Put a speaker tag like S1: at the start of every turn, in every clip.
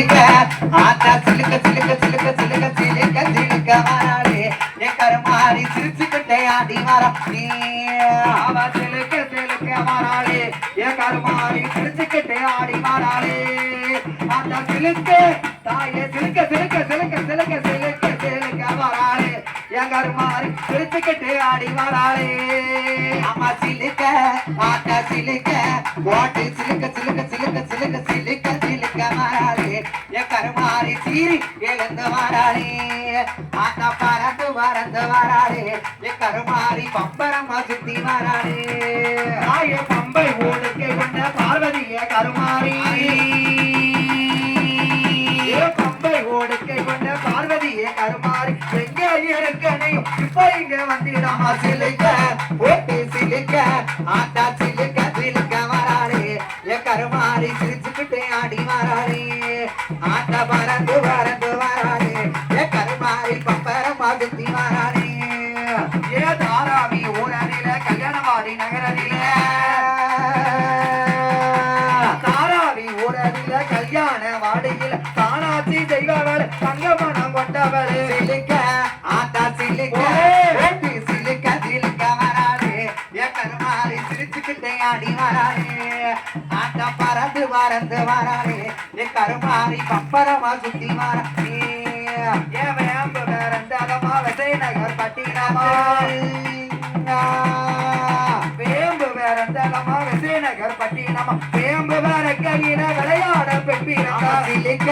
S1: சிலுக்க ஆத்தா சிலுக்க சிலுக்க சிலுக்க சிலுக்க சிலுக்க சிலுக்க வராளே என் கருமாறி சிரிச்சுக்கிட்டே ஆடி வரா நீ அவ சிலுக்க சிலுக்க வராளே என் கருமாறி சிரிச்சுக்கிட்டே ஆடி வராளே அந்த சிலுக்க தாயே சிலுக்க சிலுக்க சிலுக்க சிலுக்க சிலுக்க சிலுக்க வராளே என் கருமாறி சிரிச்சுக்கிட்டே ஆடி வராளே அம்மா சிலுக்க ஆத்தா சிலுக்க ஓட்டு சிலுக்க சிலுக்க சிலுக்க சிலுக்க சிலுக்க சிலுக்க வராளே என் சீரி எழுந்து வராளே ஆத்தா பறந்து பறந்து வராளே என் கருமாறி பம்பரமா சுத்தி வராளே ஆய பம்பை ஓடுக்கை கொண்ட பார்வதிய கருமாறி. பம்பை ஓடுக்கை கொண்ட பார்வதிய கருமாறி. எங்க இருக்கனையும் இப்ப இங்க வந்திடாமா சிலுக்க. ஓட்டி சிலுக்க. ஆத்தா சிலுக்க சிலுக்க வராளே எ கருமாறி சிரிச்சுக்கிட்டே பறந்து பறந்து வராளே எ கருமாறி பம்பரமா சுத்தி வராளே ஏ தாராவி ஊரடில கல்யாணவாடி நகரடில தாராவி ஊரடில கல்யாண வாடியில தானாச்சி செய்வவள் தங்கமனம் கொண்டவள் சிலுக்க ஆத்தா சிலுக்க சிலுக்க சிலுக்க வராளே என் கருமாறி சிரிச்சுக்கிட்டே ஆடி வராளே ஆத்தா பறந்து பறந்து வராளே என் கருமாறி பப்பரமா சுத்தி என் வேம்பு விசை நகர் பட்டினமா. வேம்பு வேறந்ததமா விசயநகர் பட்டினமா. வேம்பு வேற கையில விளையாட பெப்பினமா சிலுக்க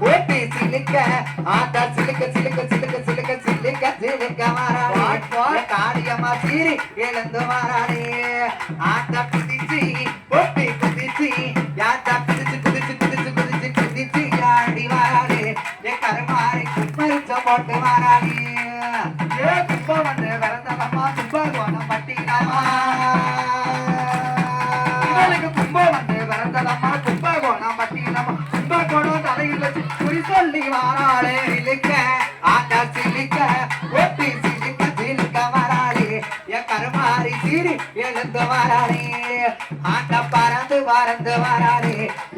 S1: ஓட்டி சிலுக்க ஆட்டா சிலுக்க சிலுக்க சிலுக்க சிலுக்க சிலுக்க சிலுக்க மாறாளே காரியமா சீரி எழுந்து மாறாளே ஆட்டா குதிச்சு ஓட்டி போட்டு மாறாளி ஏ துப்பா வந்து விரந்ததம்மா கும்பகோணம் பட்டினமா இவளுக்கு கும்பம் வந்து விரந்ததம்மா கும்பகோணம் பட்டினமா கும்பகோணம் தலையில் குறி சொல்லி வாராளே சிலுக்க. ஆட்டா சிலுக்க ஒட்டி சிலுக்க சிலுக்க வராளே. என் கருமாறி சீரி எழுந்து வராளே. ஆட்டா பறந்து பறந்து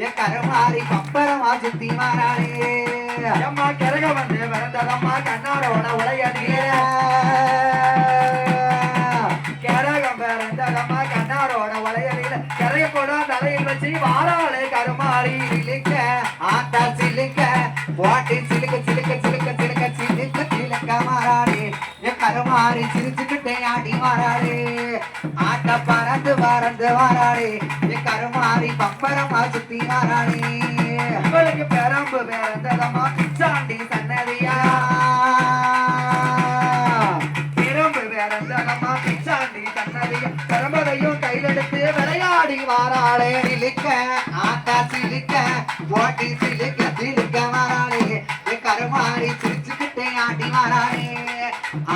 S1: என் கருமாறி பப்பரமா சுத்தி மாறாளே அம்மா வாராளே கருமாறி இழுக்க ஆத்தா சிலுக்க வாட்டி சிலுக்க சிலுக்க சிலுக்க சிலுக்க சிலுக்க சிலுக்க மாறாளே. என் கருமாறி சிரிச்சுக்கிட்டே ஆடி மாறாளே. ஆட்ட பறந்து பறந்து வாராளே. என் கருமாறி பம்பரமா சுத்தி மாறாளே. உங்களுக்கு பெரம்பு பிறந்ததமா சாண்டி சன்னதியா. பிச்சாண்டி தன்னதைய பெரம்பதையும் கையிலெடுத்து விளையாடி வாராளே. சிலுக்க ஆட்டா சிலுக்க ஓட்டி சிலுக்க சிலுக்க வாராளே. கருமாறி சிரிச்சுக்கிட்டே ஆடி வாராளே.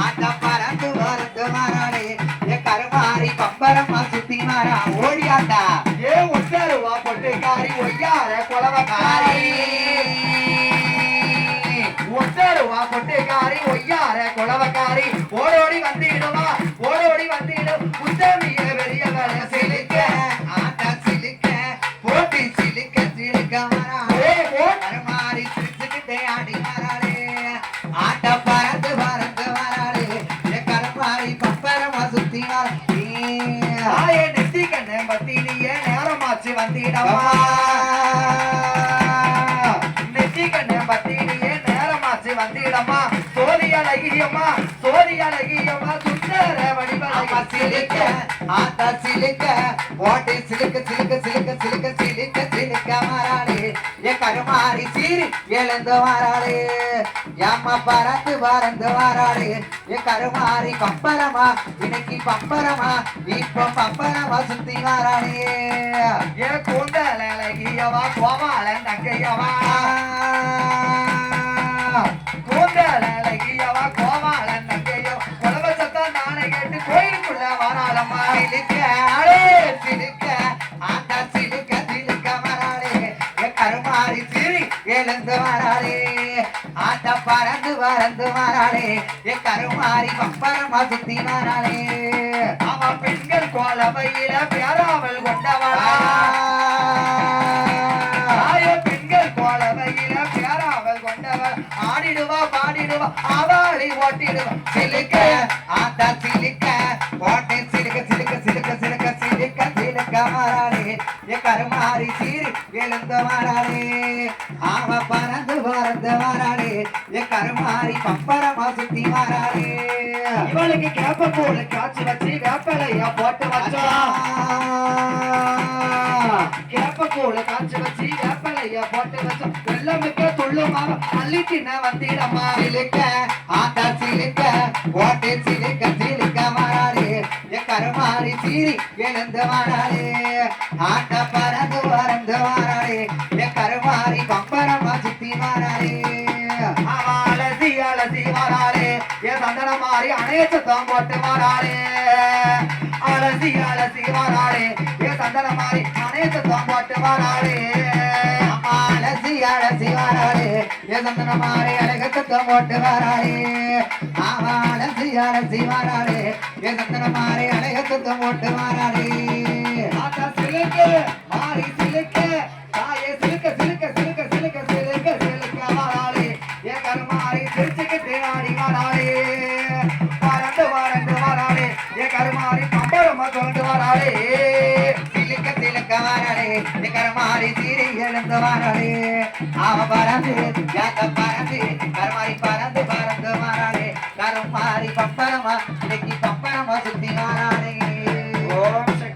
S1: ஆட்டா பறந்து பறந்து வாராளே. கருமாறி பம்பரமா சுத்தி வாரா. ஓடியாட்டா ஏ ஒட்டருவா பொட்டுக்காரி ஒய்யார குலவக்காரி ஒட்டருவா பொட்டுக்காரி ஒய்யார குலவக்காரி நெத்தி கண்ணு பத்தினிய நேரமாச்சு வந்திடமா சோதி அழகியம்மா சோதி அழகியம்மா சுந்தர வடிவழகி சிலுக்க. ஆத்தா சிலுக்க. ஓட்டை சிலுக்க சிலுக்க சிலுக்க. என் கருமாறி சீரி எழுந்து வாராளே. ஏம்மா பறந்து பறந்து வாராளே. என் கருமாறி பம்பரமா இன்னைக்கு பம்பரமா இப்ப பம்பரமா சுத்தி வாராளே. என் கூந்தல அழகியவா கோமாளன் தங்கையவா கூந்தல அழகியவா ஆண்ட பறந்து பறந்து வராளே. ஏ கருமாரி பம்பரமா சுத்தி வராளே. அவ பெண்கள் கோலமையில பேராமல் கொண்டவளா. பெண்கள் கோலமையில பேராமல் கொண்டவள். ஆடிடுவா பாடிடுவா அவளை ஓட்டிடுவா. சிலுக்க கருமாறி சீரி எழுந்த மாறாளே ஆவ பறந்து பறந்து மாறாளே என் கருமாறி பம்பரமா சுத்தி மாறாளே
S2: இவளுக்கு கேப்ப போல காய்ச்சி வச்சு வேப்பலையா போட்டு வச்சோம் கேப்ப போல காய்ச்சி வச்சு வேப்பலையா போட்டு வச்சோம் வெள்ளமிக்க துள்ளுமாக அள்ளிட்டின வந்திடம்மா.
S1: சிலுக்க ஆத்தா சிலுக்க போட்டு சிலுக்க சிலுக்க மாறாளே என் கருமாறி சீரி எழுந்து மாறாளே ஆட்ட
S2: சந்தன மாறி அணைய சுத்தம் போட்டு வராளே அலசி அலசி மாறாரே ஏ சந்தன மாறி அணைய சுத்தம் போட்டு வராளே
S1: அலசி அலசி மாறாளே என் சந்தன மாறி அழக சுத்தம் போட்டு ஆமா அலசி அலசி மாறாளே என் சந்தன மாறி அழக சுத்தம் போட்டு
S2: சிலுக்க சிலுக்க
S1: மாறாளே நிக்கர மாறி சீரி எழுந்து மாறாளே அவ பறந்து யாத்த பறந்து கருமாறி பறந்து பறந்து மாறாளே கரும் பப்பரமா